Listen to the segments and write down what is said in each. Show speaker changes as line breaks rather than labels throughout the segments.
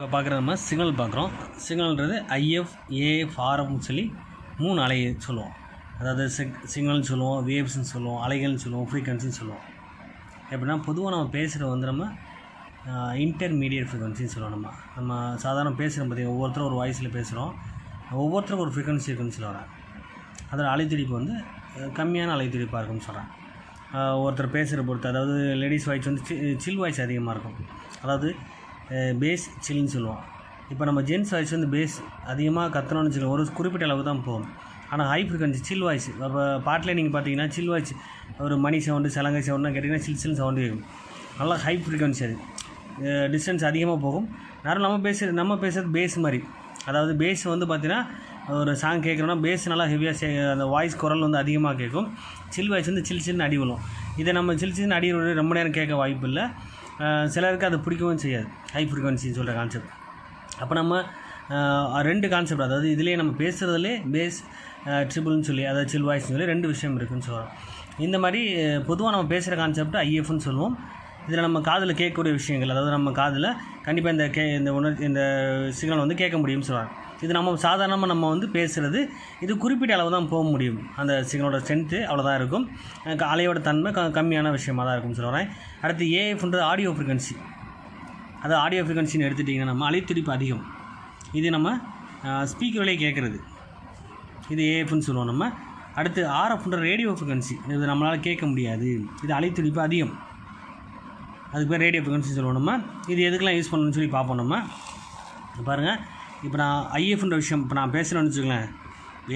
இப்போ பார்க்குறது நம்ம சிக்னல் பார்க்குறோம் சிக்னல்ன்றது ஐஎஃப் ஏஎஃப் ஆர்எஃப்னு சொல்லி மூணு அலை சொல்லுவோம். அதாவது சிக் சிக்னல்னு சொல்லுவோம் வேவ்ஸ்னு சொல்லுவோம் அலைகள்னு சொல்லுவோம் ஃப்ரீக்வன்சின்னு சொல்லுவோம். எப்படின்னா பொதுவாக நம்ம பேசுகிறது வந்து நம்ம இன்டர்மீடியட் ஃப்ரீக்வன்சின்னு சொல்லுவோம் நம்ம. நம்ம சாதாரண பேசுகிறோம் பார்த்திங்கன்னா ஒவ்வொருத்தரும் ஒரு வாய்ஸில் பேசுகிறோம் ஒவ்வொருத்தருக்கும் ஒரு ஃப்ரீக்வன்சி இருக்குன்னு சொல்லுவாங்க. அதில் அலைத்துடிப்பு வந்து கம்மியான அலைத்துடிப்பாக இருக்கும்னு சொல்கிறேன் ஒருத்தர் பேசுகிற பொறுத்து அதாவது லேடிஸ் வாய்ஸ் வந்து சில் வாய்ஸ் அதிகமாக இருக்கும். அதாவது பேஸ் சில்லுன்னு சொல்லுவோம். இப்போ நம்ம ஜென்ஸ் வாய்ஸ் வந்து பேஸ் அதிகமாக கத்தணும்னு சொல்லுவோம் ஒரு குறிப்பிட்ட அளவு தான் போகும். ஆனால் ஹை ஃப்ரீக்வன்சி சில் வாய்ஸ் இப்போ பாட்டில் நீங்கள் பார்த்தீங்கன்னா சில் வாய்ஸ் ஒரு மணி சவுண்டு சலங்கை சவுண்டுனா கேட்டிங்கன்னா சில் சில் சவுண்டு இருக்கும் நல்லா ஹை ஃப்ரீக்வன்சி அது. டிஸ்டன்ஸ் அதிகமாக போகும். நேரம் நம்ம பேசுகிறது நம்ம பேசுகிறது பேஸ் மாதிரி. அதாவது பேஸ் வந்து பார்த்திங்கன்னா ஒரு சாங் கேட்குறோன்னா பேஸ் நல்லா ஹெவியாக சே அந்த வாய்ஸ் குரல் வந்து அதிகமாக கேட்கும் சில் வாய்ஸ் வந்து சில் சில்னு அடி விழும். இதை நம்ம சில் சில்னு அடி ரொம்ப நேரம் கேட்க வாய்ப்பு இல்லை. சிலருக்கு அது பிடிக்கவும் செய்யாது. ஹை ஃப்ரீக்வன்சின்னு சொல்கிற கான்செப்ட் அப்போ நம்ம ரெண்டு கான்செப்ட் அதாவது இதுலேயே நம்ம பேசுகிறதுலே பேஸ் ட்ரிபிள்னு சொல்லி அதாவது சில் வாய்ஸ்னு சொல்லி ரெண்டு விஷயம் இருக்குன்னு சொல்கிறோம் இந்த மாதிரி பொதுவாக நம்ம பேசுகிற கான்செப்ட் ஐஎஃப்னு சொல்லுவோம். இதில் நம்ம காதில் கேட்கக்கூடிய விஷயங்கள் அதாவது நம்ம காதில் கண்டிப்பாக இந்த கே இந்த உணர் இந்த சிக்னல் வந்து கேட்க முடியும்னு சொல்கிறாங்க இது நம்ம சாதாரணமாக நம்ம வந்து பேசுகிறது இது குறிப்பிட்ட அளவு தான் போக முடியும். அந்த சிக்னலோட ஸ்ட்ரென்த்து அவ்வளோதான் இருக்கும். அலையோட தன்மை க கம்மியான விஷயமாக தான் இருக்கும்னு சொல்கிறேன் அடுத்து ஏஎஃப்ன்றது ஆடியோ ஃப்ரீக்வன்சி அது ஆடியோ ஃப்ரீக்வன்சின்னு எடுத்துட்டிங்கன்னா நம்ம அலைத்துடிப்பு அதிகம். இது நம்ம ஸ்பீக்கர்லேயே கேட்குறது இது ஏஎஃப்னு சொல்லுவோம் நம்ம. அடுத்து ஆர்எஃப்ன்ற ரேடியோ ஃப்ரீக்வன்சி இது நம்மளால் கேட்க முடியாது. இது அலைத்துடிப்பு அதிகம். அதுக்கு பேர் ரேடியோ ஃப்ரீக்வன்சி சொல்லுவோம் நம்ம. இது எதுக்கெல்லாம் யூஸ் பண்ணணும்னு சொல்லி பார்ப்போம் நம்ம. பாருங்கள் இப்போ நான் ஐஎஃப்ன்ற விஷயம் இப்போ நான் பேசுகிறேன்னு வச்சுக்கோங்களேன்.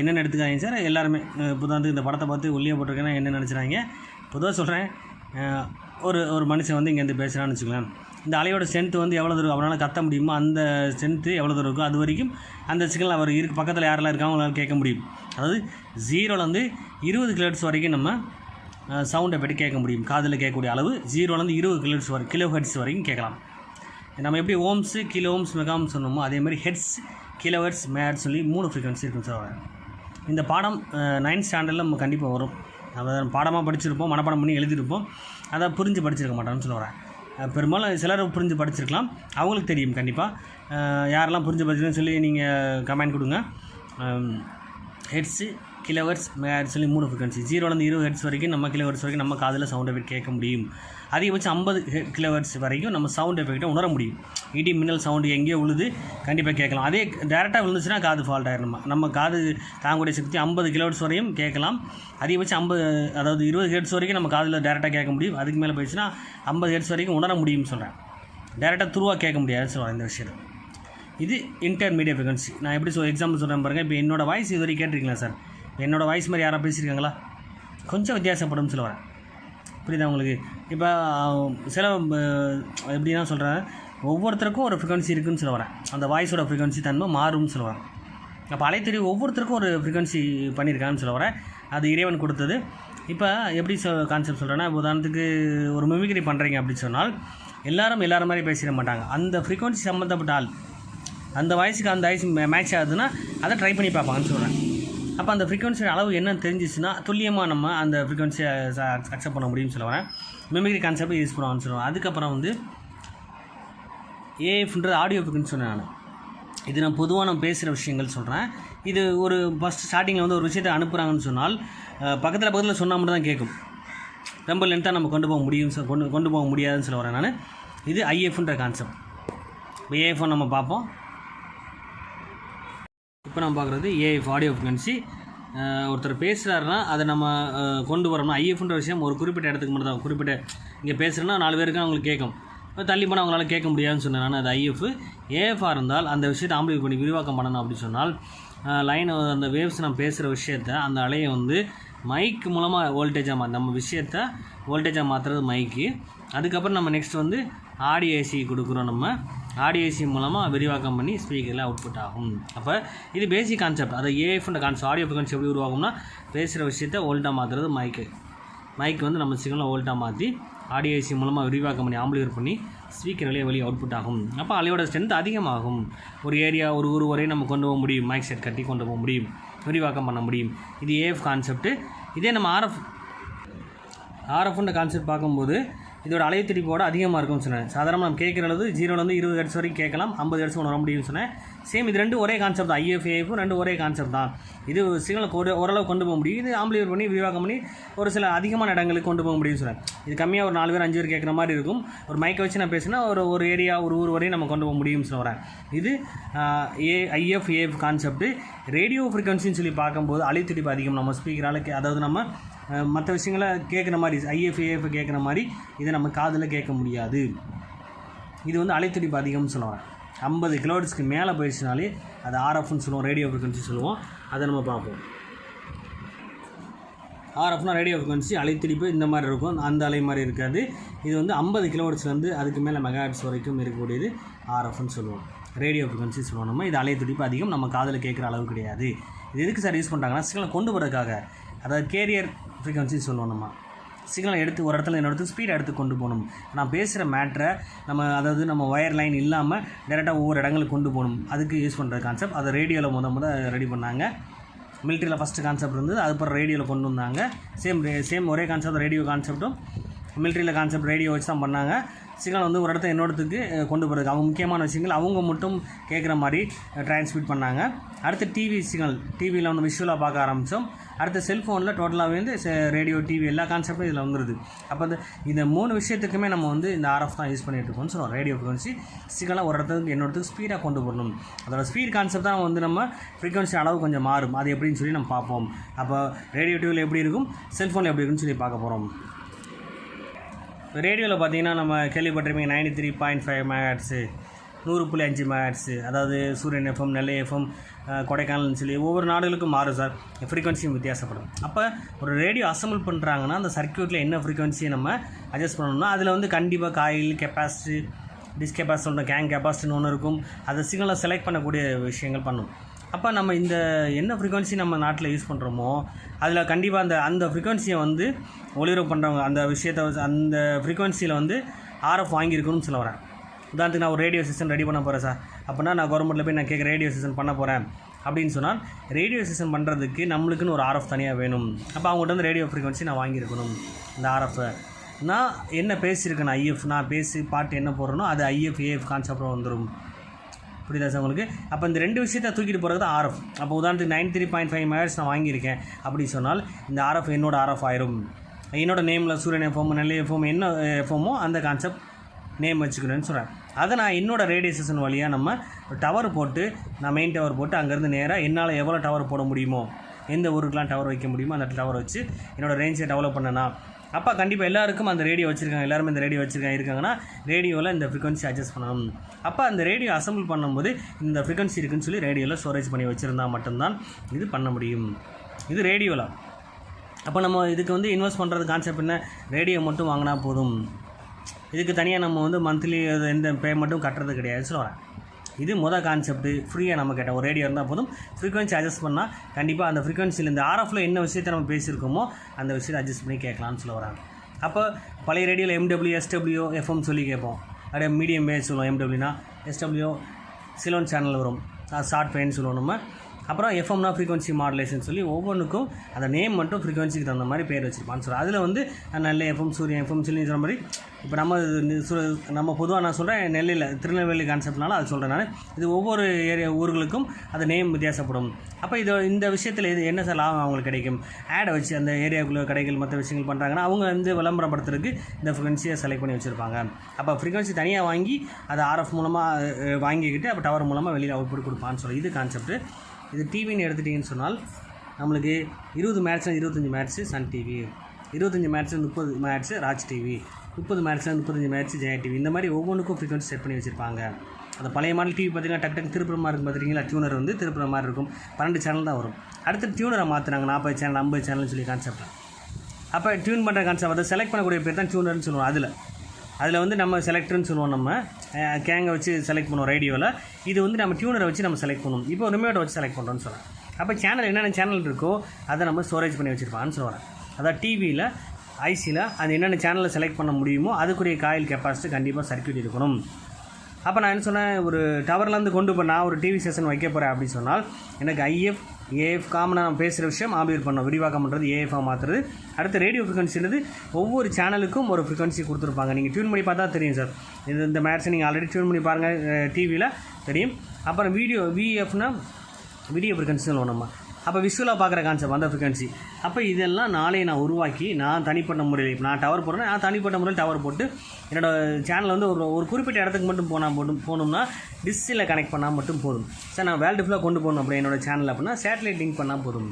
என்னென்னு எடுத்துக்காதீங்க சார். எல்லாருமே இப்போ வந்து இந்த படத்தை பார்த்து ஒல்லியாக போட்டிருக்கேன்னா என்ன நினச்சிடாங்க பொதுவாக சொல்கிறேன் ஒரு ஒரு மனுஷன் வந்து இங்கேருந்து பேசுகிறான்னு வச்சுக்கலாம் இந்த அலையோட ஸ்ட்ரென்த்து வந்து எவ்வளோ தூரம் அவனால் கத்த முடியுமோ அந்த ஸ்ட்ரென்த்து எவ்வளோ தூரம் இருக்கோ அது வரைக்கும் அந்த சிக்னல் அவர் இருக்கு பக்கத்தில் யாரெல்லாம் இருக்காங்க அவங்களால கேட்க முடியும். அதாவது ஜீரோலேருந்து இருபது கிலோமீட்டர்ஸ் வரைக்கும் நம்ம சவுண்டை எஃபெக்ட் கேட்க முடியும். காதில் கேட்கக்கூடிய அளவு ஜீரோலேருந்து இருபது கிலோமீட்டர்ஸ் வரை கிலோ ஹெட்ஸ் வரைக்கும் கேட்கலாம். நம்ம எப்படி ஓம்ஸு கிலோ ஓம்ஸ் மெகாம்ஸ் சொன்னோமோ அதே மாதிரி ஹெட்ஸ் கிலோவர்ஸ் மேட் சொல்லி மூணு ஃப்ரீக்வன்சி இருக்குன்னு சார் இந்த பாடம் நைன்த் ஸ்டாண்டர்டில் நம்ம கண்டிப்பாக வரும். நம்ம பாடமாக படிச்சிருப்போம் மனப்பாடம் பண்ணி எழுதியிருப்போம். அதை புரிஞ்சு படிச்சிருக்க மாட்டோம்னு சொல்ல வரேன் பெரும்பாலும் சிலர் புரிஞ்சு படிச்சிருக்கலாம். அவங்களுக்கு தெரியும் கண்டிப்பாக யாரெல்லாம் புரிஞ்சு படிச்சிருக்கேன்னு சொல்லி நீங்கள் கமெண்ட் கொடுங்க. ஹெட்ஸு கிலோவர்ஸ் மேட்ஸ் சொல்லி மூணு ஃப்ரீக்வன்சி ஜீரோலேருந்து இருபது ஹெட்ஸ் வரைக்கும் நம்ம கிலோவர்ஸ் வரைக்கும் நம்ம காதில் சவுண்ட் எஃபெக்ட் கேட்க முடியும். அதிகபட்சம் ஐம்பது கிலோவர்ஸ் வரைக்கும் நம்ம சவுண்ட் எஃபெக்ட்டை உணர முடியும். இடி மின்னல் சவுண்டு எங்கேயோ விழுது கண்டிப்பாக கேட்கலாம். அதே டேரெக்டாக விழுந்துச்சுன்னா காது ஃபால்ட் ஆயிரும். நம்ம காது தாங்கக்கூடிய சக்தி ஐம்பது கிலோவர்ஸ் வரையும் கேட்கலாம். அதிகபட்சம் ஐம்பது அதாவது இருபது ஹெட்ஸ் வரைக்கும் நம்ம காதில் டேரெக்டாக கேட்க முடியும். அதுக்கு மேலே போயிடுச்சுன்னா ஐம்பது ஹெட்ஸ் வரைக்கும் உணர முடியும்னு சொல்கிறேன் டேரெக்டாக துருவாக கேட்க முடியாதுன்னு சொல்கிறேன் இந்த விஷயத்தை இது இன்டர்மீடியட் ஃப்ரீக்வன்சி நான் எப்படி சொல் எக்ஸாம்பிள் சொல்கிறேன் பாருங்கள் இப்போ என்னோடய வாய்ஸ் இது வரைக்கும் கேட்டிருக்கீங்களா சார் என்னோடய வாய்ஸ் மாதிரி யாராவது பேசியிருக்காங்களா? கொஞ்சம் வித்தியாசப்படும் சொல்ல வரேன். புரியுதா உங்களுக்கு? இப்போ சில எப்படின்னா சொல்கிறேன் ஒவ்வொருத்தருக்கும் ஒரு ஃப்ரீக்வன்சி இருக்குன்னு சொல்ல வரேன். அந்த வாய்ஸோட ஃப்ரீக்வன்சி தன்மை மாறும்னு சொல்ல வரேன். அப்போ அலைத்தறி ஒவ்வொருத்தருக்கும் ஒரு ஃப்ரீக்வன்சி பண்ணியிருக்கான்னு சொல்ல வரேன். அது இறைவன் கொடுத்தது. இப்போ எப்படி சொ கான்செப்ட் சொல்கிறேன்னா இப்போ உதாரணத்துக்கு ஒரு மிமிக்ரி பண்ணுறீங்க அப்படின்னு சொன்னால் எல்லாரும் எல்லாரும் மாதிரி பேசிட மாட்டாங்க. அந்த ஃப்ரீக்வன்சி சம்மந்தப்பட்ட ஆள் அந்த வயசுக்கு அந்த வயசு மேட்ச் ஆகுதுன்னா அதை ட்ரை பண்ணி பார்ப்பாங்கன்னு சொல்கிறேன் அப்போ அந்த ஃப்ரீக்வன்சியோட அளவு என்னன்னு தெரிஞ்சிச்சுன்னா துல்லியமாக நம்ம அந்த ஃப்ரீக்வன்சியை அக்செப்ட் பண்ண முடியும்னு சொல்ல வரேன். மிமிக்ரி கான்செப்ட் யூஸ் பண்ணுவாங்கன்னு சொல்லுவேன் அதுக்கப்புறம் வந்து ஏஎஃப்ன்றது ஆடியோ ஃப்ரீக்வன்சி சொன்னேன் நான். இது நான் பொதுவாக நான் பேசுகிற விஷயங்கள் சொல்கிறேன் இது ஒரு ஃபஸ்ட் ஸ்டார்டிங்கில் வந்து ஒரு விஷயத்தை அனுப்புகிறாங்கன்னு சொன்னால் பக்கத்தில் பக்கத்தில் சொன்னால் மட்டும் தான் கேட்கும். ரொம்ப லென்த்தாக நம்ம கொண்டு போக முடியும் கொண்டு கொண்டு போக முடியாதுன்னு சொல்ல வரேன் நான். இது ஐஎஃப்ன்ற கான்செப்ட் இப்போ ஏஎஃப் நம்ம பார்ப்போம். இப்போ நம்ம பார்க்குறது ஏஎஃப் ஆடியோ ஃப்ரீக்வன்சி ஒருத்தர் பேசுகிறாருன்னா அதை நம்ம கொண்டு வரணும். ஐஎஃப்ன்ற விஷயம் ஒரு குறிப்பிட்ட இடத்துக்கு மட்டும் தான் குறிப்பிட்ட இங்கே பேசுகிறேன்னா நாலு பேருக்கு அவங்களுக்கு கேட்கும். இப்போ தள்ளி போனால் அவங்களால கேட்க முடியாதுன்னு சொன்னேன் அது ஐஎஃப் ஏஎஃப்ஆர் இருந்தால் அந்த விஷயத்தை ஆம்பிளிஃபை பண்ணி விரிவாக்கம் பண்ணணும் அப்படின்னு சொன்னால் லைன் அந்த வேவ்ஸ் நம்ம பேசுகிற விஷயத்த அந்த அலையை வந்து மைக் மூலமாக வோல்டேஜாக மா நம்ம விஷயத்த வோல்டேஜாக மாற்றுறது மைக்கு அதுக்கப்புறம் நம்ம நெக்ஸ்ட் வந்து ஆடி ஏசி கொடுக்குறோம் நம்ம. ஆடி ஏசி மூலமாக விரிவாக்கம் பண்ணி ஸ்பீக்கரில் அவுட்புட் ஆகும். அப்போ இது பேசிக் கான்செப்ட் அதை ஏஎஃப்ன்ற கான்செப்ட் ஆடியோ ஃப்ரீக்வன்சி எப்படி உருவாகும்னா பேசுகிற விஷயத்த ஓல்ட்டாக மாற்றுறது மைக்கு மைக் வந்து நம்ம சிக்னலை ஓல்ட்டாக மாற்றி ஆடியோ ஏசி மூலமாக விரிவாக்கம் பண்ணி ஆம்பிளிஃபர் பண்ணி ஸ்பீக்கர் வழியாக வெளியே அவுட்புட் ஆகும். அப்போ அலையோட ஸ்ட்ரென்த் அதிகமாகும். ஒரு ஏரியா ஒரு ஊர் வரையும் நம்ம கொண்டு போக முடியும் மைக் செட் கட்டி கொண்டு போக முடியும் விரிவாக்கம் பண்ண முடியும். இது ஏஎஃப் கான்செப்ட்டு இதே நம்ம ஆர்எஃப் ஆர்எஃப்ன்ற கான்செப்ட் பார்க்கும்போது இதோட அலைவு துடிப்போட அதிகமாக இருக்கும்னு சொன்னேன். சாதாரணமாக நம்ம கேட்குற அளவு ஜீரோலேருந்து இருபது ஹெட்ஸ் வரைக்கும் கேட்கலாம். ஐம்பது ஹெட்ஸ் உணர முடியும்னு சொன்னேன். சேம் இது ரெண்டு ஒரே கான்செப்ட் தான். ஐஎஃப்ஏஎஃப்பும் ரெண்டு ஒரே கான்செப்ட் தான். இது சிக்னலுக்கு ஒரு ஓரளவு கொண்டு போக முடியும். இது ஆம்பிளிஃபைர் பண்ணி விரிவாக்கம் பண்ணி ஒரு சில அதிகமான இடங்களுக்கு கொண்டு போக முடியும்னு சொன்னேன். இது கம்மியாக ஒரு நாலு பேர் அஞ்சு பேர் கேட்குற மாதிரி இருக்கும். ஒரு மைக்கை வச்சு நான் பேசினா ஒரு ஒரு ஏரியா ஒரு ஊர் வரையும் நம்ம கொண்டு போக முடியும்னு சொல்கிறேன் இது ஏ ஐஎஃப்ஏஎஃப் கான்செப்ட் ரேடியோ ஃப்ரீக்வன்சின்னு சொல்லி பார்க்கும்போது அலைத்துடிப்பு அதிகம். நம்ம ஸ்பீக்கரால் அதாவது நம்ம மற்ற விஷயங்களை கேட்குற மாதிரி ஐஎஃப்ஏஎஃப் கேட்குற மாதிரி இதை நம்ம காதில் கேட்க முடியாது. இது வந்து அலைத்துடிப்பு அதிகம்னு சொல்லுவாங்க. ஐம்பது கிலோமீட்டர்ஸ்க்கு மேலே போயிடுச்சுனாலே அது ஆர்எஃப்னு சொல்லுவோம் ரேடியோ ஃப்ரீக்வன்சி சொல்லுவோம். அதை நம்ம பார்ப்போம். ஆர்எஃப்னா ரேடியோ ஃப்ரீக்வன்சி அலைத்துடிப்பு இந்த மாதிரி இருக்கும். அந்த அலை மாதிரி இருக்காது. இது வந்து ஐம்பது கிலோமீட்டர்ஸ்லேருந்து அதுக்கு மேலே மெகாஹெட்ஸ் வரைக்கும் இருக்கக்கூடியது ஆர்எஃப்னு சொல்லுவோம். ரேடியோ ஃப்ரீக்வன்சி சொல்லுவோம் நம்ம. இது அலைத்துடிப்பு அதிகம் நம்ம காதில் கேட்குற அளவு கிடையாது. இது எதுக்கு சார் யூஸ் பண்ணுறாங்கன்னா சிக்னலை கொண்டு போகிறதுக்காக அதாவது கேரியர் ஃப்ரீக்வன்சி சொல்லுவோம் நம்ம சிக்னலை எடுத்து ஒரு இடத்துல இன்னொரு இடத்துக்கு ஸ்பீடை எடுத்து கொண்டு போகணும். நான் பேசுகிற மேட்ரை நம்ம அதாவது நம்ம ஒயர் லைன் இல்லாமல் டேரெக்டாக ஒவ்வொரு இடங்களுக்கு கொண்டு போகணும். அதுக்கு யூஸ் பண்ணுற கான்செப்ட் அதை ரேடியோவில் முத முத ரெடி பண்ணாங்க. மிலிட்ரியில் ஃபஸ்ட்டு கான்செப்ட் இருந்தது. அதுக்கப்புறம் ரேடியோவில் கொண்டு வந்தாங்க. சேம் சேம் ஒரே கான்செப்ட் ரேடியோ கான்செப்ட்டும் மிலிட்ரியில் கான்செப்ட் ரேடியோ வச்சு தான் பண்ணாங்க. சிக்னல் வந்து ஒரு இடத்த இன்னொரு இடத்துக்கு கொண்டு போகிறதுக்கு அவங்க முக்கியமான விஷயங்கள் அவங்க மட்டும் கேட்குற மாதிரி டிரான்ஸ்மிட் பண்ணாங்க. அடுத்து டிவி சிக்னல் டிவியில் வந்து விஷுவலாக பார்க்க ஆரம்பித்தோம் அடுத்து செல்ஃபோனில் டோட்டலாகவே வந்து ரேடியோ டிவி எல்லா கான்செப்டும் இதில் வந்துடுது அப்போ இந்த இந்த மூணு விஷயத்துக்குமே நம்ம வந்து இந்த ஆர்எஃப் தான் யூஸ் பண்ணிகிட்டு இருக்கோம்னு சொல்லுவோம் ரேடியோ ஃப்ரீக்வன்சி சிக்னலாக ஒரு இடத்துக்கு இன்னொருத்துக்கு ஸ்பீடாக கொண்டு போகணும் அதோட ஸ்பீட் கான்செப்ட் தான் வந்து நம்ம ஃப்ரீக்வன்சி அளவு கொஞ்சம் மாறும். அது எப்படின்னு சொல்லி நம்ம பார்ப்போம். அப்போ ரேடியோ டிவியில் எப்படி இருக்கும்? செல்ஃபோனில் எப்படி இருக்குன்னு சொல்லி பார்க்க போகிறோம் ரேடியோவில் பார்த்தீங்கன்னா நம்ம கேள்விப்பட்டிருப்பீங்க ninety three point five megahertz நூறு புள்ளி அஞ்சு மேகட்ஸு அதாவது சூரியன் எஃப்எம் நெல்லை எஃப்எம் கொடைக்கானல்னு சொல்லி ஒவ்வொரு நாடுகளுக்கும் மாறும் சார். ஃப்ரீக்வன்சியும் வித்தியாசப்படும். அப்போ ஒரு ரேடியோ அசம்பிள் பண்ணுறாங்கன்னா அந்த சர்க்கியூட்டில் என்ன ஃப்ரீக்வன்சியை நம்ம அட்ஜஸ்ட் பண்ணணும்னா அதில் வந்து கண்டிப்பாக காயில் கெப்பாசிட்டி டிஸ் கெப்பாசிட்டி கேங் கெப்பாசிட்டின்னு ஒன்று இருக்கும். அதை சிக்னலை செலக்ட் பண்ணக்கூடிய விஷயங்கள் பண்ணும். அப்போ நம்ம இந்த என்ன ஃப்ரீக்வன்சி நம்ம நாட்டில் யூஸ் பண்ணுறோமோ அதில் கண்டிப்பாக அந்த அந்த ஃப்ரீக்வன்சியை வந்து ஒளிபரப்பு பண்ணுறவங்க அந்த விஷயத்தை அந்த ஃப்ரீக்வன்சியில் வந்து ஆர்எஃப் வாங்கியிருக்கணும்னு சொல்ல வரேன். உதாரணத்துக்கு நான் ஒரு ரேடியோ ஸ்டேஷன் ரெடி பண்ண போகிறேன் சார் அப்படின்னா நான் கவர்மெண்ட்டில் போய் நான் கேட்க ரேடியோ ஸ்டேஷன் பண்ண போகிறேன் அப்படின்னு சொன்னால் ரேடியோ ஸ்டேஷன் பண்ணுறதுக்கு நம்மளுக்குன்னு ஒரு ஆர்எஃப் தனியாக வேணும். அப்போ அவங்கள்ட்ட வந்து ரேடியோ ஃப்ரீக்வன்சி நான் வாங்கியிருக்கணும். இந்த ஆர்எஃப்பை நான் என்ன பேசியிருக்கேன் ஐஎஃப் நான் பேசி பாட்டு என்ன போடுறேனோ அது ஐஎஃப் ஏஎஃப் கான்செப்டாக வந்துடும் புரியுதா சார் உங்களுக்கு? அப்போ இந்த ரெண்டு விஷயத்தை தூக்கிட்டு போகிறது தான் ஆர்எஃப். அப்போ உதாரணத்துக்கு nine three point five megahertz நான் வாங்கியிருக்கேன் அப்படி சொன்னால் இந்த ஆர்எஃப் என்னோட ஆர்எஃப் ஆயிரும். என்னோட நேமில் சூரியன் எஃப்எம் நெல்லை எஃப்எம் என்ன எஃப்எம்மோ அந்த கான்செப்ட் நேம் வச்சுக்கணும்னு சொல்கிறேன் அதை நான் என்னோட ரேடியோ வழியாக நம்ம டவர் போட்டு நான் மெயின் டவர் போட்டு அங்கேருந்து நேராக என்னால் எவ்வளோ டவர் போட முடியுமோ எந்த ஊருக்கெலாம் டவர் வைக்க முடியுமோ அந்த டவர் வச்சு என்னோடய ரேஞ்சை டெவலப் பண்ணனா அப்போ கண்டிப்பாக எல்லாருக்கும் அந்த ரேடியோ வச்சுருக்காங்க. எல்லாருமே இந்த ரேடியோ வச்சுருக்காங்க இருக்காங்கன்னா ரேடியோவில் இந்த ஃப்ரீக்வன்சி அட்ஜஸ்ட் பண்ணணும். அப்போ அந்த ரேடியோ அசம்பிள் பண்ணும்போது இந்த ஃப்ரீக்வன்சி இருக்குன்னு சொல்லி ரேடியோவில் ஸ்டோரேஜ் பண்ணி வச்சுருந்தா மட்டும்தான் இது பண்ண முடியும். இது ரேடியோவில் அப்போ நம்ம இதுக்கு வந்து இன்வெஸ்ட் பண்ணுறது கான்செப்ட் என்ன? ரேடியோ மட்டும் வாங்கினா போதும். இதுக்கு தனியாக நம்ம வந்து மந்த்லி எந்த பேமெண்ட்டும் கட்டுறது கிடையாது. சொல்லுவேன் இது மொதல் கான்செப்ட்டு ஃப்ரீயாக நம்ம கேட்டால் ஒரு ரேடியோ இருந்தால் போதும். ஃப்ரீக்வன்சி அட்ஜஸ்ட் பண்ணால் கண்டிப்பாக அந்த ஃப்ரீக்வன்சியில் இந்த ஆர்எஃப்ல என்ன விஷயத்தை நம்ம பேசியிருக்கோமோ அந்த விஷயத்தை அட்ஜஸ்ட் பண்ணி கேட்கலாம்னு சொல்ல வராங்க. அப்போ பழைய ரேடியோவில் எம்டபிள்யூ எஸ்டபிள்யூ எஃப்எம் சொல்லி கேட்போம். அப்படியே மீடியம் பேஸ் சொல்லுவோம் எம்டபிள்யூனா எஸ்டபிள்யூ சிலோன் சேனல் வரும். ஷார்ட் ஃபேன் சொல்லுவோம் நம்ம. அப்புறம் எஃப்எம்னா ஃப்ரீக்வன்சி மாடுலேஷன் சொல்லி ஒவ்வொன்றுக்கும் அந்த நேம் மட்டும் ஃப்ரீக்வன்சிக்கு தகுந்த மாதிரி பேர் வச்சுருப்பான் சொல்கிறேன் அதில் வந்து நெல்லை எஃப்எம் சூரியன் எஃப்எம் சொல்லி சொல்கிற மாதிரி இப்போ நம்ம நம்ம பொதுவாக நான் சொல்கிறேன் நெல்லையில் திருநெல்வேலி கான்செப்ட்னால அது சொல்கிறேன் நான். இது ஒவ்வொரு ஏரியா ஊர்களுக்கும் அது நேம் வித்தியாசப்படும். அப்போ இது இந்த விஷயத்தில் இது என்ன சார் லாபம் அவங்களுக்கு கிடைக்கும்? ஆடை வச்சு அந்த ஏரியாவுக்குள்ள கடைகள் மற்ற விஷயங்கள் பண்ணுறாங்கன்னா அவங்க வந்து விளம்பரப்படுத்துறதுக்கு இந்த ஃப்ரீக்வன்சியை செலக்ட் பண்ணி வச்சுருப்பாங்க. அப்போ ஃப்ரீக்வன்சி தனியாக வாங்கி அதை ஆர்எஃப் மூலமாக வாங்கிக்கிட்டு அப்போ டவர் மூலமாக வெளியில் அவுட்புட் கொடுப்பான்னு சொல்லி இது கான்செப்ட்டு இது டிவின்னு எடுத்துட்டிங்கன்னு சொன்னால் நம்மளுக்கு இருபது மேட்ச்சில் இருபத்தஞ்சி மேட்ச்சு சன் டிவி இருபத்தஞ்சி மேட்ச்சு முப்பது மேட்ச்சு ராஜ் டிவி முப்பது மேட்ச்சு முப்பத்தஞ்சு மேட்ச் ஜெயா டிவி இந்த மாதிரி ஒவ்வொன்றுக்கும் ஃப்ரீக்வன்சி செட் பண்ணி வச்சுருப்பாங்க. அந்த பழைய மாடல் டிவி பார்த்திங்கன்னா டக்கு டக்கு திருப்புற மாதிரி இருக்கும் பார்த்துருக்கீங்களா டியூனர் வந்து திருப்புற மாதிரி இருக்கும். பன்னெண்டு சேனல் தான் வரும். அடுத்து டியூனரை மாற்றுறாங்க நாற்பது சேனல் ஐம்பது சேனல்னு சொல்லி கான்செப்ட் அப்போ டியூன் பண்ணுற கான்செப்ட் அதை செலக்ட் பண்ணக்கூடிய பேர் தான் டியூனர்னு சொல்லுவோம். அதில் அதில் வந்து நம்ம செலக்டர்னு சொல்லுவோம் நம்ம. கேங்கை வச்சு செலக்ட் பண்ணுவோம் ரேடியோவில் இது வந்து நம்ம டியூனரை வச்சு நம்ம செலக்ட் பண்ணுவோம். இப்போ ரிமோட்டை வச்சு செலக்ட் பண்ணுறோம்னு சொல்கிறேன் அப்போ சேனல் என்னென்ன சேனல் இருக்கோ அதை நம்ம ஸ்டோரேஜ் பண்ணி வச்சுருப்பான்னு சொல்கிறேன் அதான் டிவியில் ஐசியில் அது என்னென்ன சேனலில் செலக்ட் பண்ண முடியுமோ அதுக்குரிய காயில் கெப்பாசிட்டி கண்டிப்பாக சர்க்கியூட் இருக்கணும். அப்போ நான் என்ன சொன்னேன் ஒரு டவர்லேருந்து கொண்டு போய் நான் ஒரு டிவி ஸ்டேஷன் வைக்க போகிறேன் அப்படின்னு சொன்னால் எனக்கு ஐஎஃப் ஏஎஃப் காமனாக நான் பேசுகிற விஷயம் ஆம்பியூர் பண்ணோம். விரிவாக்கம் பண்ணுறது ஏஎஃபாக மாற்றுறது அடுத்து ரேடியோ ஃப்ரீக்வன்சின்றது ஒவ்வொரு சேனலுக்கும் ஒரு ஃப்ரீக்வன்சி கொடுத்துருப்பாங்க. நீங்கள் டியூன் பண்ணி பார்த்தா தெரியும் சார். இது இந்த மேட்ச்சை நீங்கள் ஆல்ரெடி டியூன் பண்ணி பாருங்கள் டிவியில் தெரியும். அப்புறம் வீடியோ விஎஃப்னா வீடியோ ஃப்ரீக்வன்சி சொல்லுவோம் நம்ம. அப்போ விஷுவலாக பார்க்குற கான்செப்ட் அந்த ஃப்ரீக்வன்சி அப்போ இதெல்லாம் நாளையை நான் உருவாக்கி நான் தனிப்பட்ட முறையில் இப்போ நான் டவர் போடுறேன் நான் தனிப்பட்ட முறையில் டவர் போட்டு என்னோடய சேனல் வந்து ஒரு ஒரு குறிப்பிட்ட இடத்துக்கு மட்டும் போனால் மட்டும் போகணும்னா டிஸ்ஸில் கனெக்ட் பண்ணால் மட்டும் போதும். சார் நான் வேர்ல்டு ஃபுல்லாக கொண்டு போகணும் அப்படி என்னோடய சேனல் அப்படின்னா சேட்டலைட் லிங்க் பண்ணால் போதும்.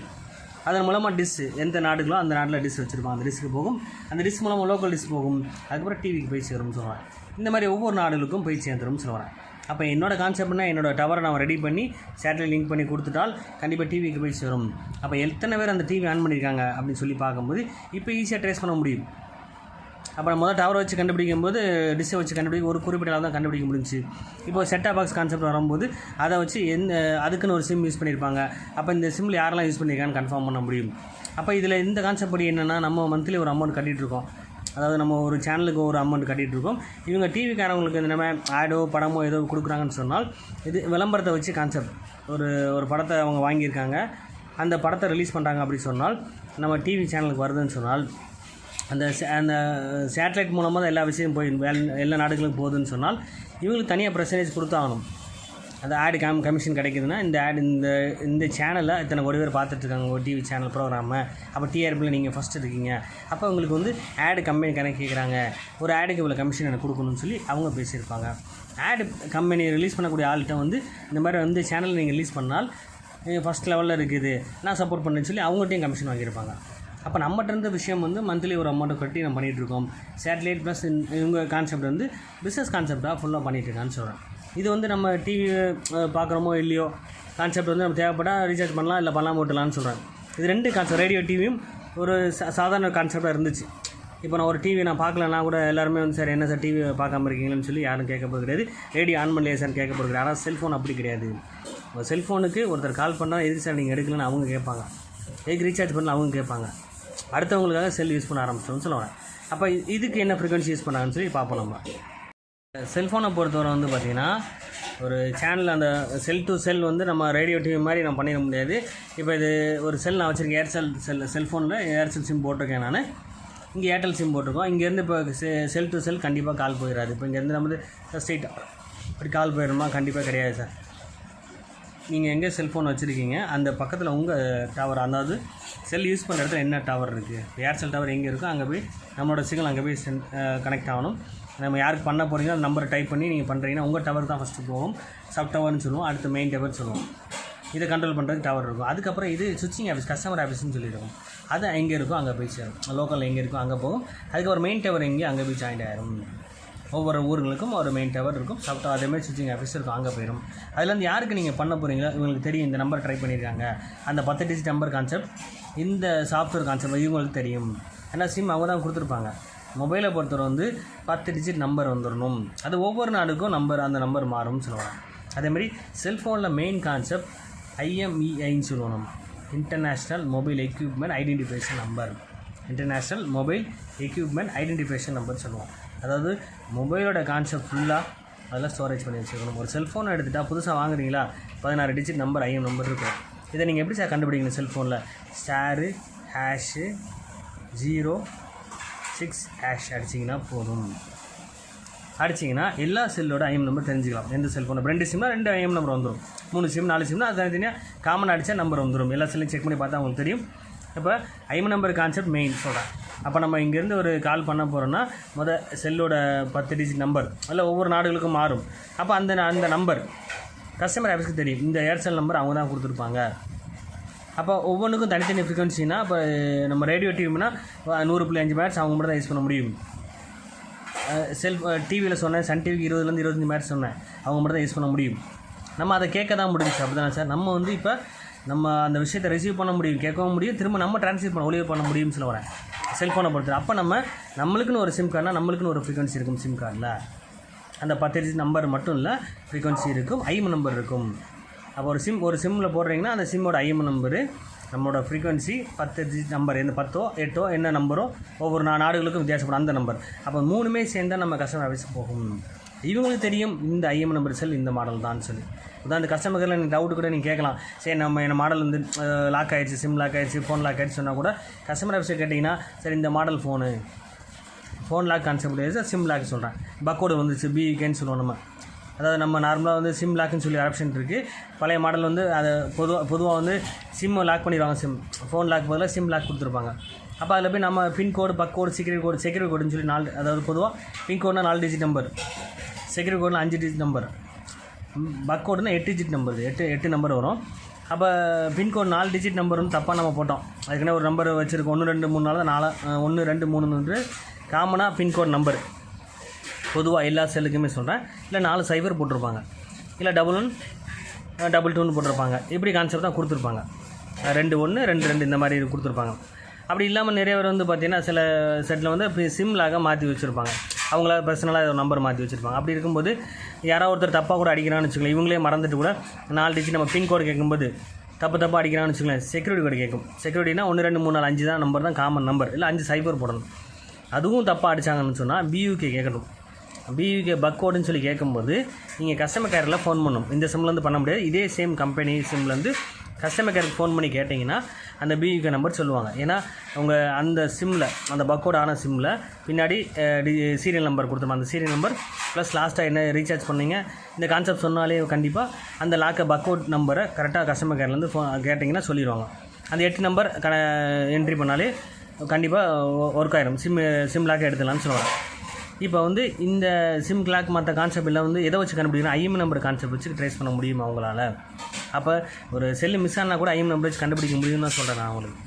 அதன் மூலமாக டிஸ் எந்த நாடுகளோ அந்த நாட்டில் டிஸ் வச்சுருப்பாங்க. அந்த டிஸ்க்கு போகும். அந்த டிஸ் மூலமாக லோக்கல் டிஸ் போகும். அதுக்கப்புறம் டிவிக்கு போய் சேரும்னு சொல்கிறேன் இந்த மாதிரி ஒவ்வொரு நாடுகளுக்கும் போய் சேர்ந்துரும்னு சொல்கிறேன் அப்போ என்னோட கான்செப்ட்னா என்னோடய டவரை நான் ரெடி பண்ணி சேட்டலைட் லிங்க் பண்ணி கொடுத்துட்டால் கண்டிப்பாக டிவிக்கு போய் சேரும். அப்போ எத்தனை பேர் அந்த டிவி ஆன் பண்ணியிருக்காங்க அப்படின்னு சொல்லி பார்க்கும்போது இப்போ ஈஸியாக ட்ரேஸ் பண்ண முடியும். அப்போ முதல் டவரை வச்சு கண்டுபிடிக்கும் போது டிஷ்ஷை வச்சு கண்டுபிடிக்க ஒரு குறிப்பிட்ட அளவு தான் கண்டுபிடிக்க முடிஞ்சுச்சு. இப்போ செட்டா பாக்ஸ் கான்செப்ட் வரும்போது அதை வச்சு எந்த அதுக்குன்னு ஒரு சிம் யூஸ் பண்ணியிருப்பாங்க அப்போ இந்த சிம்மில் யாரெல்லாம் யூஸ் பண்ணியிருக்கான்னு கன்ஃபார்ம் பண்ண முடியும். அப்போ இதில் இந்த கான்செப்ட் படி என்னென்னா நம்ம மந்த்லி ஒரு அமௌண்ட் கட்டிகிட்டு இருக்கோம். அதாவது நம்ம ஒரு சேனலுக்கு ஒரு அமௌண்ட் கட்டிகிட்டு இருக்கோம் இவங்க டிவிக்காரவங்களுக்கு இந்த நம்ம ஆடோ படமோ ஏதோ கொடுக்குறாங்கன்னு சொன்னால் இது விளம்பரத்தை வச்சு கான்செப்ட் ஒரு ஒரு படத்தை அவங்க வாங்கியிருக்காங்க. அந்த படத்தை ரிலீஸ் பண்ணுறாங்க அப்படி சொன்னால் நம்ம டிவி சேனலுக்கு வருதுன்னு சொன்னால் அந்த சே- அந்த சேட்டலைட் மூலமாக தான் எல்லா விஷயமும் போய் எல்லா நாடுகளுக்கும் போகுதுன்னு சொன்னால் இவங்களுக்கு தனியாக பர்சன்டேஜ் கொடுத்தாகணும். அந்த ஆடு கம் கமிஷன் கிடைக்குதுன்னா இந்த ஆடு இந்த இந்த சேனலில் இத்தனை கோடி பேர் பார்த்துட்ருக்காங்க. ஒரு டிவி சேனல் ப்ரோக்ராமு அப்போ டிஆர்பியில் நீங்கள் ஃபஸ்ட் இருக்கீங்க. அப்போ உங்களுக்கு வந்து ஆடு கம்பெனி கணக்கு கேட்குறாங்க ஒரு ஆடுக்கு இவ்வளோ கமிஷன் எனக்கு கொடுக்கணும்னு சொல்லி அவங்க பேசியிருப்பாங்க. ஆடு கம்பெனி ரிலீஸ் பண்ணக்கூடிய ஆள்கிட்ட வந்து இந்த மாதிரி வந்து சேனல் நீங்கள் ரிலீஸ் பண்ணால் ஃபஸ்ட் லெவலில் இருக்குது. நான் சப்போர்ட் பண்ணேன்னு சொல்லி அவங்கள்ட்டையும் கமிஷன் வாங்கியிருப்பாங்க. அப்போ நம்மகிட்ட இருந்த விஷயம் வந்து மந்த்லி ஒரு அமௌண்ட்டை கட்டி நம்ம பண்ணிகிட்டு இருக்கோம் சேட்டலைட் ப்ளஸ் இவங்க கான்செப்ட் வந்து பிஸ்னஸ் கான்செப்டாக ஃபுல்லாக பண்ணிகிட்டு இருக்கான்னு சொல்கிறேன் இது வந்து நம்ம டிவி பார்க்குறோமோ இல்லையோ? கான்செப்ட் வந்து நம்ம தேவைப்பட்டால் ரீசார்ஜ் பண்ணலாம் இல்லை பண்ணலாம் போட்டலாம்னு சொல்கிறாங்க இது ரெண்டு கான்செப்ட் ரேடியோ டிவியும் ஒரு சா- சாதாரண கான்செப்டாக இருந்துச்சு. இப்போ நான் ஒரு டிவி நான் பார்க்கலன்னா கூட எல்லாருமே வந்து சார் என்ன சார் டிவி பார்க்காம இருக்கீங்கன்னு சொல்லி யாரும் கேட்க போகிறது கிடையாது. ரேடியோ ஆன் பண்ணலையே சார் கேட்க போகிறது ஆனால் செல்ஃபோன் அப்படி கிடையாது. செல்ஃபோனுக்கு ஒருத்தர் கால் பண்ணால் எதுக்கு சார் நீங்கள் எடுக்கலன்னு அவங்க கேட்பாங்க. எதுக்கு ரீசார்ஜ் பண்ணல அவங்க கேட்பாங்க. அடுத்தவங்களுக்காக செல் யூஸ் பண்ண ஆரம்பிச்சிட்டோம்னு சொல்லுவாங்க. அப்போ இதுக்கு என்ன ஃப்ரீக்வன்சி யூஸ் பண்ணாங்கன்னு சொல்லி பார்ப்போம் நம்ம. செல்ஃபோனை பொறுத்தவரை வந்து பார்த்திங்கன்னா ஒரு சேனல் அந்த செல் டு செல் வந்து நம்ம ரேடியோ டிவி மாதிரி நம்ம பண்ணிட முடியாது. இப்போ இது ஒரு செல் நான் வச்சுருக்கேன் ஏர்செல் செல் செல்ஃபோனில் ஏர்செல் சிம் போட்டிருக்கேன் நான். இங்கே ஏர்டெல் சிம் போட்டிருக்கோம். இங்கேருந்து இப்போ செல் டு செல் கண்டிப்பாக கால் போயிடாது இப்போ இங்கேருந்து நம்ம ஸ்ட்ரெயிட்டாக அப்படி கால் போயிடுமா கண்டிப்பாக கிடையாது சார் நீங்கள் எங்கே செல்ஃபோன் வச்சுருக்கீங்க? அந்த பக்கத்தில் உங்கள் டவர் அதாவது செல் யூஸ் பண்ணுற இடத்துல என்ன டவர் இருக்குது ஏர்செல் டவர் எங்கே இருக்கோ அங்கே போய் நம்மளோட சிக்னல் அங்கே போய் சென் கனெக்ட் ஆகணும். நம்ம யாருக்கு பண்ண போகிறீங்களோ அந்த நம்பரை டைப் பண்ணி நீங்கள் பண்ணுறீங்கன்னா உங்கள் டவர் தான் ஃபஸ்ட்டு போகும். சப் டவர்னு சொல்லுவோம். அடுத்து மெயின் டவர்னு சொல்லுவோம். இதை கண்ட்ரோல் பண்ணுறதுக்கு டவர் இருக்கும். அதுக்கப்புறம் இது சுவிச்சிங் ஆஃபீஸ் கஸ்டமர் ஆஃபீஸ்னு சொல்லியிருக்கும். அது எங்கே இருக்கோ அங்கே போய் சேரும். லோக்கலில் எங்கே இருக்கோ அங்கே போகும். அதுக்கப்புறம் மெயின் டவர் எங்கே அங்கே போய் ஜாயின் ஆயிரும். ஒவ்வொரு ஊர்களுக்கும் ஒரு மெயின் டவர் இருக்கும். சாப்பிட்டா அதேமாதிரி சுவிச்சிங் ஆஃபீஸ் இருக்கும். அங்கே போயிடும் அதுலேருந்து யாருக்கு நீங்கள் பண்ண போகிறீங்களோ இவங்களுக்கு தெரியும். இந்த நம்பர் ட்ரை பண்ணியிருக்காங்க அந்த பத்து டிஜிட் நம்பர் கான்செப்ட் இந்த சாஃப்ட்வேர் கான்செப்ட் இவங்களுக்கு தெரியும். ஏன்னா சிம் அவங்க தான் கொடுத்துருப்பாங்க. மொபைலை பொறுத்தவரை வந்து பத்து டிஜிட் நம்பர் வந்துடணும் அது ஒவ்வொரு நாடுக்கும் நம்பர் அந்த நம்பர் மாறும்னு சொல்லுவாங்க. அதேமாதிரி செல்ஃபோனில் மெயின் கான்செப்ட் ஐஎம்இஐன்னு சொல்லுவோம். நம்ம international mobile equipment identification number international mobile equipment identification number சொல்லுவோம். அதாவது மொபைலோட கான்செப்ட் ஃபுல்லாக அதெல்லாம் ஸ்டோரேஜ் பண்ணி வச்சுக்கணும் ஒரு செல்ஃபோனை எடுத்துகிட்டா புதுசாக வாங்குறீங்களா? பதினாறு டிஜிட் நம்பர் ஐஎம் நம்பர் இருக்கும். இதை நீங்கள் எப்படி சார் கண்டுபிடிக்கணும் செல்ஃபோனில் star hash zero six hash அடிச்சிங்கன்னா போதும். அடிச்சிங்கன்னா எல்லா செல்லோட ஐஎம் நம்பர் தெரிஞ்சுக்கலாம். எந்த செல்ஃபோன் ரெண்டு சிம்னா ரெண்டு ஐஎம் நம்பர் வந்துடும் மூணு சிம் நாலு சிம்னா அது தனித்தனியாக காமன் அடித்தா நம்பர் வந்துடும் எல்லா செல்லையும் செக் பண்ணி பார்த்தா உங்களுக்கு தெரியும். இப்போ ஐஎம் நம்பர் கான்செப்ட் மெயின் சொல்கிறேன் அப்போ நம்ம இங்கேருந்து ஒரு கால் பண்ண போகிறோன்னா முத செல்லோட பத்து டிஜிட் நம்பர் அதில் ஒவ்வொரு நாடுகளுக்கும் மாறும். அப்போ அந்த அந்த நம்பர் கஸ்டமர் ஆஃபீஸ்க்கு தெரியும். இந்த ஏர்செல் நம்பர் அவங்க தான் கொடுத்துருப்பாங்க. அப்போ ஒவ்வொன்றுக்கும் தனித்தனி ஃப்ரீக்வன்சினா இப்போ நம்ம ரேடியோ டிவினா நூறு புள்ளி அஞ்சு மேட்ச் அவங்க மட்டும் தான் யூஸ் பண்ண முடியும். செல்ஃப் டிவியில் சொன்னேன் சன் டிவிக்கு இருபதுலேருந்து இருபத்தஞ்சி மேட்ச் சொன்னேன். அவங்க மட்டும் தான் யூஸ் பண்ண முடியும். நம்ம அதை கேட்க தான் முடிஞ்சுச்சு. அப்படி தானே சார்? நம்ம வந்து இப்போ நம்ம அந்த விஷயத்தை ரிசீவ் பண்ண முடியும் கேட்கவும் முடியும் திரும்ப நம்ம ட்ரான்ஸ்லேட் பண்ண ஒளிவு பண்ண முடியும்னு சொல்ல வரேன். செல்ஃபோனை பொறுத்து அப்போ நம்ம நம்மளுக்குன்னு ஒரு சிம் கார்டுனா நம்மளுக்குன்னு ஒரு ஃப்ரீக்வன்சி இருக்கும் சிம் கார்டில் அந்த பத்து டிஜிட் நம்பர் மட்டும் இல்லை ஃப்ரீக்வன்சி இருக்கும் ஐஎம் நம்பர் இருக்கும். அப்போ ஒரு சிம் ஒரு சிம்மில் போடுறீங்கன்னா அந்த சிம்மோட ஐஎம் நம்பரு நம்மளோட ஃப்ரீக்வன்சி பத்து டிஜிட் நம்பர் எந்த பத்தோ எட்டோ என்ன நம்பரோ ஒவ்வொரு நாடுகளுக்கும் வித்தியாசப்படும் அந்த நம்பர் அப்போ மூணுமே சேர்ந்தால் நம்ம கஸ்டமர் ஆஃபீஸுக்கு போகும். இவங்களுக்கு தெரியும் இந்த ஐஎம் நம்பர் செல் இந்த மாடல் தான் சொல்லி. உதாரணத்து கஸ்டமர் கேரில் நீங்கள் டவுட் கூட நீங்கள் கேட்கலாம். சரி நம்ம என்ன மாடல் வந்து லாக் ஆகிடுச்சு சிம் லாக் ஆயிடுச்சு ஃபோன் லாக் ஆகிடுச்சு சொன்னால் கூட கஸ்டமர் ஆஃபீஸர் கேட்டிங்கன்னா சரி இந்த model phone phone lock concept ஆகிடுச்சு சிம் லாக் சொல்கிறேன் பக்கோடு வந்துச்சு பிகேன்னு சொல்லுவோம் நம்ம. அதாவது நம்ம நார்மலாக வந்து சிம் லாக்னு சொல்லி ஆப்ஷன் இருக்குது பழைய மாடல் வந்து அதை பொதுவாக பொதுவாக வந்து சிம்மை லாக் பண்ணிடுவாங்க சிம் ஃபோன் லாக் பதிலாக சிம் லாக் கொடுத்துருப்பாங்க. அப்போ அதில் போய் நம்ம பின்கோடு பக்கோடு செக்யூரிட்டி கோடு செக்யூரிட் கோடுன்னு சொல்லி நாலு அதாவது பொதுவாக பின்கோடுனா நாலு டிஜிட் நம்பர் செக்யூரிட்டி கோடில் அஞ்சு டிஜிட் நம்பர் பக்கோடுனா எட்டு டிஜிட் நம்பர் எட்டு எட்டு நம்பர் வரும். அப்போ பின்கோட் நாலு டிஜிட் நம்பர் வந்து தப்பாக நம்ம போட்டோம். அதுக்குன்னே ஒரு நம்பர் வச்சுருக்கோம். ஒன்று ரெண்டு மூணு நாள் தான் நாலு ஒன்று ரெண்டு மூணுன்னு காமனாக பின்கோட் நம்பர் பொதுவாக எல்லா செல்லுக்குமே சொல்கிறேன் இல்லை நாலு சைபர் போட்டிருப்பாங்க. இல்லை டபுள் ஒன் டபுள் டூன்னு போட்டிருப்பாங்க. இப்படி கான்செப்ட் தான் கொடுத்துருப்பாங்க. ரெண்டு ஒன்று ரெண்டு ரெண்டு இந்த மாதிரி கொடுத்துருப்பாங்க. அப்படி இல்லாமல் நிறைய பேர் வந்து பார்த்திங்கன்னா சில செட்டில் வந்து இப்படி சிம்லாக மாற்றி வச்சுருப்பாங்க. அவங்கள பர்சனலாக ஒரு நம்பர் மாற்றி வச்சுருப்பாங்க. அப்படி இருக்கும்போது யாராவது ஒருத்தர் தப்பாக கூட அடிக்கிறான்னு வச்சுக்கலாம் இவங்களே மறந்துட்டு கூட நாலு டிஜிட் நம்ம பின்கோடு கேட்கும்போது தப்பு தப்பாக அடிக்கிறான்னு வச்சுக்கலாம் செக்யூரிட்டி கோடு கேட்கும் செக்யூரிட்டினா ஒன்று ரெண்டு மூணு நாலு அஞ்சு தான் நம்பர் தான் காமன் நம்பர் இல்லை அஞ்சு சைபர் போடணும். அதுவும் தப்பாக அடித்தாங்கன்னு சொன்னால் பியூகே கேட்கணும் பியூகே பக்கோடுன்னு சொல்லி கேட்கும்போது நீங்கள் கஸ்டமர் கேரில் ஃபோன் பண்ணணும். இந்த சிம்லேருந்து பண்ண முடியாது. இதே சேம் கம்பெனி சிம்லேருந்து கஸ்டமர் கேருக்கு ஃபோன் பண்ணி கேட்டிங்கன்னா அந்த பியூகே நம்பர் சொல்லுவாங்க. ஏன்னா உங்கள் அந்த சிம்மில் அந்த பக்கோடு ஆன சிம்மில் பின்னாடி சீரியல் நம்பர் கொடுத்துருப்பாங்க. அந்த சீரியல் நம்பர் ப்ளஸ் லாஸ்ட்டாக என்ன ரீசார்ஜ் பண்ணீங்க? இந்த கான்செப்ட் சொன்னாலே கண்டிப்பாக அந்த லாக்கை பக்கோட் நம்பரை கரெக்டாக கஸ்டமர் கேர்லேருந்து ஃபோன் கேட்டிங்கன்னா சொல்லிடுவாங்க அந்த எட்டு நம்பர் க என்ட்ரி பண்ணாலே கண்டிப்பாக ஒர்க் ஆயிரும். சிம் சிம் லாக்கை எடுத்துடலாம்னு சொல்லுவாங்க. இப்போ வந்து இந்த சிம் கிளாக் மற்ற கான்செப்ட் எல்லாம் வந்து எதை வச்சு கண்டுபிடிக்கணும் ஐஎம் நம்பர் கான்செப்ட் வச்சு ட்ரேஸ் பண்ண முடியுமா அவங்களால அப்போ ஒரு செல்லு மிஸ் ஆனால் கூட ஐஎம் நம்பர் கண்டுபிடிக்க முடியும்னு தான் சொல்கிறேன் நான் உங்களுக்கு.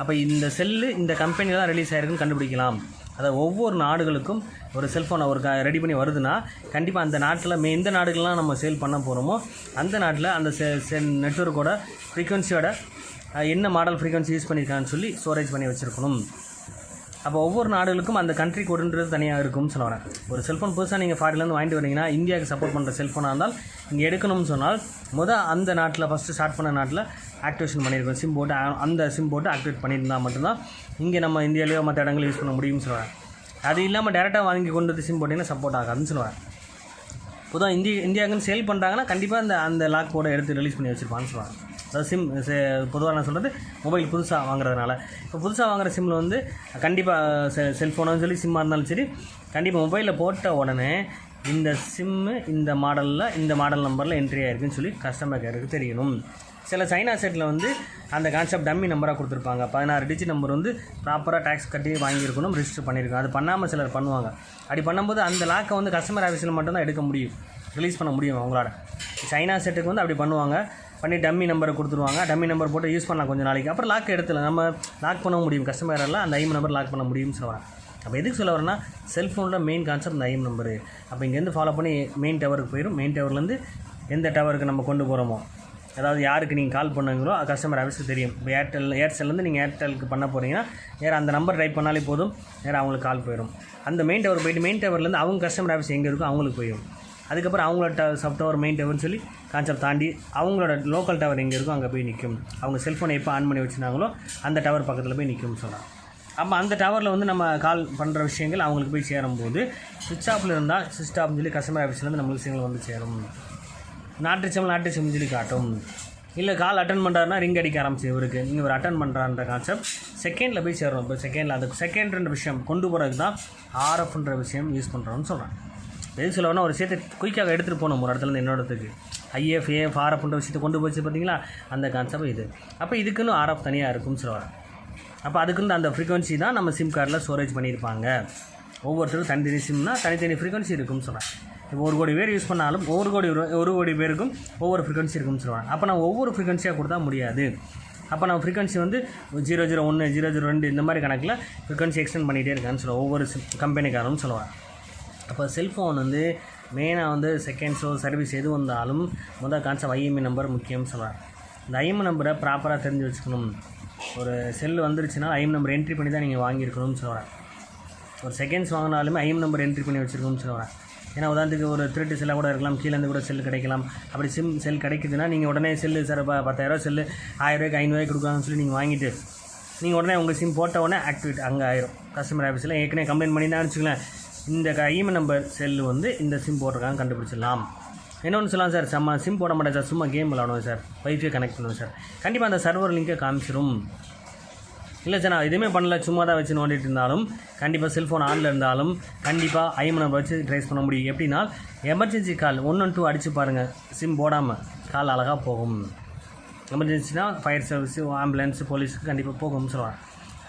அப்போ இந்த செல்லு இந்த கம்பெனியில் தான் ரிலீஸ் ஆயிருக்குன்னு கண்டுபிடிக்கலாம். அதாவது ஒவ்வொரு நாடுகளுக்கும் ஒரு செல்ஃபோனை ஒரு ரெடி பண்ணி வருதுன்னா கண்டிப்பாக அந்த நாட்டில் மே எந்த நாடுகள்லாம் நம்ம சேல் பண்ண போகிறோமோ அந்த நாட்டில் அந்த செ செல் நெட்ஒர்க்கோட ஃப்ரீக்வன்சியோட என்ன மாடல் ஃப்ரீக்வன்சி யூஸ் பண்ணியிருக்கான்னு சொல்லி ஸ்டோரேஜ் பண்ணி வச்சுருக்கணும். அப்போ ஒவ்வொரு நாடுகளுக்கும் அந்த கண்ட்ரி கோடுன்றது தனியாக இருக்கும்னு சொல்ல வரேன். ஒரு செல்ஃபோன் புதுசாக நீங்கள் ஃபாரின்லேருந்து வாங்கிட்டு வரீங்கன்னா இந்தியாவுக்கு சப்போர்ட் பண்ணுற செல்ஃபோனாக இருந்தால் இங்கே எடுக்கணும்னு சொன்னால் முதல் அந்த நாட்டில் ஃபஸ்ட்டு ஸ்டார்ட் பண்ண நாட்டில் ஆக்டிவேஷன் பண்ணியிருக்கோம் சிம் போட்டு அந்த சிம் போட்டு ஆக்டிவேட் பண்ணியிருந்தால் மட்டும்தான் இங்கே நம்ம இந்தியாவிலேயோ மற்ற இடங்களில் யூஸ் பண்ண முடியும்னு சொல்லுவேன் அது இல்லாமல் டேரெக்டாக வாங்கி கொண்டு வந்து சிம் போட்டிங்கன்னா சப்போர்ட் ஆகாதுன்னு சொல்லுவேன் பொதுவாக இந்திய இந்தியாவுக்குன்னு சேல் பண்ணுறாங்கன்னா கண்டிப்பாக அந்த அந்த லாக் போட எடுத்து ரிலீஸ் பண்ணி வச்சுருப்பான்னு சொல்லுவாங்க சிம் பொதுவாக நான் சொல்கிறது மொபைல் புதுசாக வாங்குறதுனால. இப்போ புதுசாக வாங்குற சிம்மில் வந்து கண்டிப்பாக செ செல்ஃபோனாலும் சொல்லி சிம்மாக இருந்தாலும் சரி கண்டிப்பாக மொபைலில் போட்ட உடனே இந்த சிம்மு இந்த மாடலில் இந்த மாடல் நம்பரில் என்ட்ரி ஆகிருக்குன்னு சொல்லி கஸ்டமர் கேருக்கு தெரியணும். சில சைனா செட்டில் வந்து அந்த கான்செப்ட் டம்மி நம்பராக கொடுத்துருப்பாங்க. பதினாறு டிஜிட் நம்பர் வந்து ப்ராப்பராக டேக்ஸ் கட்டி வாங்கியிருக்கணும் ரிஜிஸ்டர் பண்ணியிருக்கோம் அது பண்ணாமல் சிலர் பண்ணுவாங்க. அப்படி பண்ணும்போது அந்த லாக்கை வந்து கஸ்டமர் ஆஃபீஸில் மட்டும்தான் எடுக்க முடியும். ரிலீஸ் பண்ண முடியும் அவங்களால. சைனா செட்டுக்கு வந்து அப்படி பண்ணுவாங்க. பண்ணி டம்மி நம்பரை கொடுத்துருவாங்க. டம்மி நம்பர் போட்டு யூஸ் பண்ணலாம் கொஞ்சம் நாளைக்கு. அப்புறம் லாக் எடுத்துல நம்ம லாக் பண்ண முடியும். கஸ்டமரெல்லாம் அந்த ஐம் நம்பர் லாக் பண்ண முடியும்னு சொல்லுவாங்க அப்போ எதுக்கு சொல்ல வரேன்னா செல்ஃபோனில் மெயின் கான்செப்ட் இந்த ஐம் நம்பரு அப்போ இங்கேருந்து ஃபாலோ பண்ணி மெயின் டவருக்கு போயிடும் மெயின் டவர்லேருந்து எந்த டவருக்கு நம்ம கொண்டு போகிறோமோ அதாவது யாருக்கு நீங்கள் கால் பண்ணுங்களோ கஸ்டமர் ஆஃபீஸுக்கு தெரியும். இப்போ ஏர்டெல் ஏர்செல்லேருந்து நீங்கள் ஏர்டெலுக்கு பண்ண போகிறீங்கன்னா நேராக அந்த நம்பர் டைப் பண்ணாலே போதும். நேராக அவங்களுக்கு கால் போயிடும் அந்த மெயின் டவர் போயிட்டு மெயின் டவர்லேருந்து அவங்க கஸ்டமர் ஆஃபீஸ் எங்கே இருக்கோ அவங்களுக்கு போயிடும் அதுக்கப்புறம் அவங்களோட ட சப் டவர் மெயின் டவர்னு சொல்லி கான்செப்ட் தாண்டி அவங்களோட லோக்கல் டவர் எங்கே இருக்கோ அங்கே போய் நிற்கும் அவங்க செல்ஃபோனை எப்போ ஆன் பண்ணி வச்சுருந்தாங்களோ அந்த டவர் பக்கத்தில் போய் நிற்கும்னு சொன்னாங்க. அப்போ அந்த டவரில் வந்து நம்ம கால் பண்ணுற விஷயங்கள் அவங்களுக்கு போய் சேரும்போது சுவிட்ச் ஆஃபில் இருந்தால் சுவிட்ச் ஆஃப்னு சொல்லி கஸ்டமர் ஆஃபீஸ்லேருந்து நம்மளுக்கு சிக்னல் வந்து சேரும். நாட்டு சிம் நாட்டு சொல்லி காட்டும். இல்லை கால் அட்டன் பண்ணுறாருனா ரிங் அடிக்க ஆரம்பிச்சு இவருக்கு. நீங்கள் ஒரு அட்டன் பண்ணுறான்ற கான்செப்ட் செகண்டில் போய் சேரணும். இப்போ செகண்டில் அந்த செகண்ட்ன்ற விஷயம் கொண்டு போகிறதுக்கு தான் ஆர்எஃப்ன்ற விஷயம் யூஸ் பண்ணுறோம்னு சொல்கிறேன் எது சொல்லுவேன்னா ஒரு விஷயத்தை குயிக்காக எடுத்துகிட்டு போகணும் ஒரு இடத்துலேருந்து இன்னொரு இடத்துக்கு. ஐஎஃப் ஏஎஃப் ஆர்எஃப்ன்ற விஷயத்தை கொண்டு போச்சு பார்த்தீங்களா? அந்த கான்செப்ட் இது. அப்போ இதுக்குன்னு ஆர்எஃப் தனியாக இருக்கும்னு சொல்லுவாங்க. அப்போ அதுக்குன்னு அந்த ஃப்ரீக்வன்சி தான் நம்ம சிம் கார்டில் ஸ்டோரேஜ் பண்ணியிருப்பாங்க. ஒவ்வொருத்தருக்கும் தனித்தனி சிம்னா தனித்தனி ஃப்ரீக்வன்சி இருக்கும்னு சொல்கிறேன் இப்போ ஒரு கோடி பேர் யூஸ் பண்ணாலும் ஒரு கோடி ஒரு- ஒரு கோடி பேருக்கும் ஒவ்வொரு ஃப்ரீக்வன்சி இருக்கும்னு சொல்லுவாங்க. அப்போ நான் ஒவ்வொரு ஃப்ரீக்வன்சியாக கொடுத்தா முடியாது. அப்போ நம்ம ஃப்ரீக்வன்சி வந்து ஜீரோ ஜீரோ ஒன்று ஜீரோ ஜீரோ ரெண்டு இந்த மாதிரி கணக்கில் ஃப்ரீக்வன்சி எக்ஸ்டெண்ட் பண்ணிகிட்டே இருக்கான்னு சொல்லுவோம் ஒவ்வொரு கம்பெனிக்காரனும் சொல்லுவாங்க. அப்போ செல்ஃபோன் வந்து மெயினாக வந்து செகண்ட்ஸோ சர்வீஸ் எது வந்தாலும் முதல் கான்செப்ட் ஐஎம்இ நம்பர் முக்கியம்னு சொல்கிறாங்க இந்த ஐஎம் நம்பரை ப்ராப்பராக தெரிஞ்சு வச்சுக்கணும். ஒரு செல் வந்துருச்சுன்னா ஐஎம் நம்பர் என்ட்ரி பண்ணி தான் நீங்கள் வாங்கியிருக்கணும்னு சொல்கிறேன் ஒரு செகண்ட்ஸ் வாங்கினாலுமே ஐஎம் நம்பர் என்ட்ரி பண்ணி வச்சுருக்கணும்னு சொல்கிறேன் ஏன்னா உதாரணத்துக்கு ஒரு திருட்டு செல்லாக கூட இருக்கலாம் கீழேருந்து கூட செல் கிடைக்கலாம். அப்படி சிம் செல் கிடைக்குதுன்னா நீங்கள் உடனே செல்லு சார் ப பத்தாயிரரூவா செல்லு ஆயிரரூவாய்க்கு ஐநூறுவாய்க்கு கொடுக்குறாங்கன்னு சொல்லி நீங்கள் வாங்கிட்டு நீங்கள் உடனே உங்கள் சிம் போட்ட உடனே ஆக்டிவேட் அங்கே ஆயிரும். கஸ்டமர் ஆஃபீஸில் ஏற்கனவே கம்ப்ளைண்ட் பண்ணி தான் வச்சுக்கலாம் இந்த ஐஎம் நம்பர் செல்லு வந்து இந்த சிம் போட்டிருக்காங்க கண்டுபிடிச்சிடலாம். இன்னொன்று சொல்லலாம் சார் செம்ம சிம் போட மாட்டேன் சார் சும்மா கேம் விளாடுவோம் சார் வைஃபை கனெக்ட் பண்ணுவோம் சார் கண்டிப்பாக அந்த சர்வர் லிங்கை காமிச்சிரும். இல்லை சார் நான் எதுவுமே பண்ணல. சும்மா தான் வச்சு நோண்டிட்டு இருந்தாலும் கண்டிப்பாக செல்ஃபோன் ஆனில் இருந்தாலும் கண்டிப்பாக ஐஎம் நம்பர் வச்சு ட்ரேஸ் பண்ண முடியும். எப்படின்னா emergency call one one two அடித்து பாருங்கள் சிம் போடாமல் கால் அழகாக போகும். எமர்ஜென்சினா ஃபயர் சர்வீஸு ஆம்புலன்ஸு போலீஸுக்கு கண்டிப்பாக போகும்னு சொல்லுவாங்க.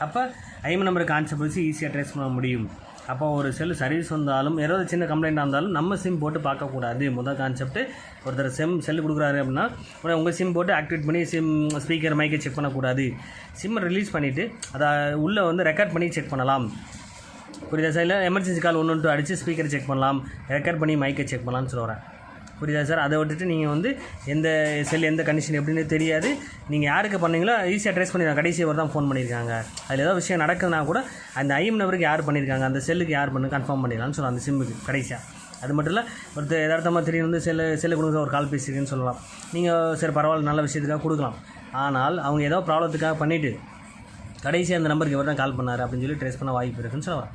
அப்போ ஐஎம் நம்பருக்கு கான்செப்ட் வச்சு ஈஸியாக ட்ரேஸ் பண்ண முடியும். அப்போ ஒரு செல் சர்வீஸ் வந்தாலும் ஏதாவது சின்ன கம்ப்ளைண்ட் இருந்தாலும் நம்ம சிம் போட்டு பார்க்கக்கூடாது. முதல் கான்செப்ட் ஒருத்தர் சிம் செல் கொடுக்குறாரு அப்படின்னா உடனே உங்கள் சிம் போட்டு ஆக்டிவேட் பண்ணி சிம் ஸ்பீக்கர் மைக்கை செக் பண்ணக்கூடாது. சிம்மை ரிலீஸ் பண்ணிவிட்டு அதை உள்ளே வந்து ரெக்கார்ட் பண்ணி செக் பண்ணலாம். புரியுதா சார் இல்லை எமர்ஜென்சி கால் ஒன்று ஒன்று அடித்து ஸ்பீக்கரை செக் பண்ணலாம். ரெக்கார்ட் பண்ணி மைக்கை செக் பண்ணலாம்னு சொல்லுறேன் புரியுதா சார்? அதை விட்டுட்டு நீங்கள் வந்து எந்த செல் எந்த கண்டிஷன் எப்படின்னு தெரியாது. நீங்கள் யாருக்கு பண்ணீங்களோ ஈஸியாக ட்ரேஸ் பண்ணிடலாம் கடைசி ஒரு தான் ஃபோன் பண்ணியிருக்காங்க. அதில் ஏதாவது விஷயம் நடக்குதுன்னா கூட அந்த ஐஎம் நம்பருக்கு யார் பண்ணியிருக்காங்க? அந்த செல்லுக்கு யார் பண்ணு கன்ஃபார்ம் பண்ணிடலாம்னு சொல்லலாம் அந்த சிம்முக்கு கடைசியாக அது மட்டும் இல்லை ஒருத்தர் எதார்த்தமாக திடீர்னு வந்து செல்லு செல்லு கொடுங்க ஒரு கால் பேசியிருக்குன்னு சொல்லலாம். நீங்கள் சரி பரவாயில்ல நல்ல விஷயத்துக்காக கொடுக்கலாம். ஆனால் அவங்க ஏதோ ப்ராப்ளத்துக்காக பண்ணிவிட்டு கடைசியாக அந்த நம்பருக்கு இவர் தான் கால் பண்ணார் அப்படின்னு சொல்லி ட்ரேஸ் பண்ண வாய்ப்பு இருக்குன்னு சொல்லலாம்.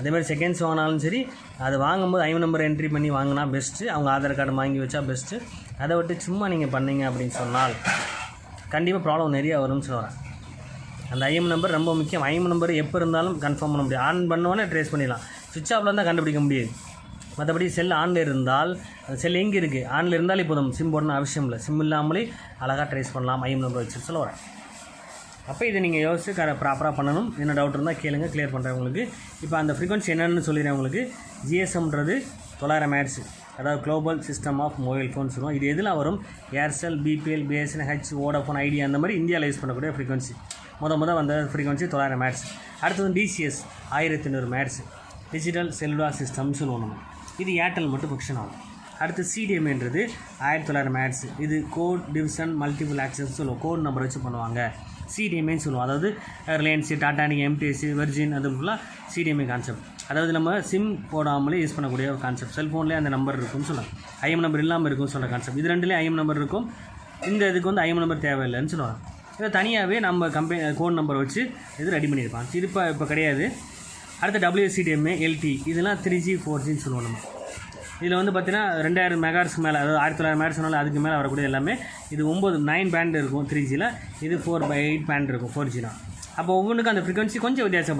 அதேமாதிரி செகண்ட்ஸ் வாங்கினாலும் சரி அது வாங்கும்போது ஐம்பது நம்பர் என்ட்ரி பண்ணி வாங்கினா பெஸ்ட்டு அவங்க ஆதார் கார்டு வாங்கி வச்சா பெஸ்ட்டு அதை விட்டு சும்மா நீங்கள் பண்ணீங்க அப்படின்னு சொன்னால் கண்டிப்பாக ப்ராப்ளம் நிறையா வரும்னு சொல்லுவேன் அந்த ஐஎம் நம்பர் ரொம்ப முக்கியம். ஐஎம் நம்பர் எப்போ இருந்தாலும் கன்ஃபார்ம் பண்ண முடியும். ஆன் பண்ணோன்னே ட்ரேஸ் பண்ணிடலாம். சுவிட்ச் ஆஃபில் இருந்தால் கண்டுபிடிக்க முடியாது. மற்றபடி செல் ஆனில் இருந்தால் அந்த செல் எங்கே இருக்குது ஆனில் இருந்தாலே போதும். சிம் போடணும் அவசியம் இல்லை. சிம் இல்லாமலே அழகாக ட்ரேஸ் பண்ணலாம். ஐஎம் நம்பர் வச்சு சொல்ல வரேன். அப்போ இதை நீங்கள் யோசிச்சு க ப்ராப்பராக பண்ணணும். என்ன டவுட் இருந்தால் கேளுங்க கிளியர் பண்ணுறேன் உங்களுக்கு. இப்போ அந்த ஃப்ரீக்வன்சி என்னென்னு சொல்லிடுறேன் உங்களுக்கு. ஜிஎஸ்எம்ன்றது தொள்ளாயிரம் மேட்ஸ் அதாவது global system of mobile phone சொல்லுவோம் இது எதில் வரும்? Aircel BPL BSNL Hutch Vodafone Idea அந்த மாதிரி இந்தியாவில் யூஸ் பண்ணக்கூடிய ஃப்ரீக்வன்சி முத முத வந்த ஃப்ரீக்வன்சி தொள்ளாயிரம் மேட்ஸ் அடுத்தது டிசிஎஸ் ஆயிரத்தி ஐநூறு மேட்ஸ் டிஜிட்டல் செல்லுலார் சிஸ்டம்னு சொல்லுவோம் நம்ம இது ஏர்டெல் மட்டும் ஃபங்க்ஷன் ஆகும். அடுத்து சிடிஎம்ன்றது ஆயிரத்தி தொள்ளாயிரம் மேட்ஸ் இது கோட் டிவிஷன் மல்டிபிள் ஆக்சஸ் சொல்லுவோம். கோட் நம்பர் வச்சு பண்ணுவாங்க. சிடிஎம்ஏன்னு சொல்லுவோம். அதாவது ரிலையன்ஸு டாட்டானிக் எம்டிஎஸ்சி வெர்ஜின் அது ஃபுல்லாக சிடிஎம்ஏ கான்செப்ட் அதாவது நம்ம சிம் போடாமலே யூஸ் பண்ணக்கூடிய ஒரு கான்செப்ட் செல்ஃபோன்லேயே அந்த நம்பர் இருக்கும்னு சொல்லலாம் ஐஎம் நம்பர் இல்லாமல் இருக்கும்னு சொல்கிற கான்செப்ட் இது ரெண்டுலேயும் ஐஎம் நம்பர் இருக்கும். இந்த இதுக்கு வந்து ஐஎம் நம்பர் தேவையில்லைன்னு சொல்லுவாங்க. இதை தனியாகவே நம்ம கம்பெனி கோட் நம்பர் வச்சு இது ரெடி பண்ணியிருப்பாங்க. இது இப்போ இப்போ கிடையாது. அடுத்து டபிள்யூசிடிஎம்ஏ எல்டி இதெல்லாம் த்ரீ ஜி ஃபோர் ஜின்னு சொல்லுவோம் நம்ம. இதில் வந்து பார்த்தீங்கன்னா ரெண்டாயிரம் மெகாஸ் மேலே அதாவது ஆயிரத்தி தொள்ளாயிரம் மேட்ச் சொன்னாலும் அதுக்கு மேலே வரக்கூடிய எல்லாமே இது ஒம்பது நைன் பேண்ட் இருக்கும் த்ரீ ஜியில் இது ஃபோர் பை எயிட் பேண்ட் இருக்கும் ஃபோர் ஜினா அப்போ ஒவ்வொன்றுக்கும் அந்த ஃப்ரீக்வன்சி கொஞ்சம் வித்தியாசப்படும்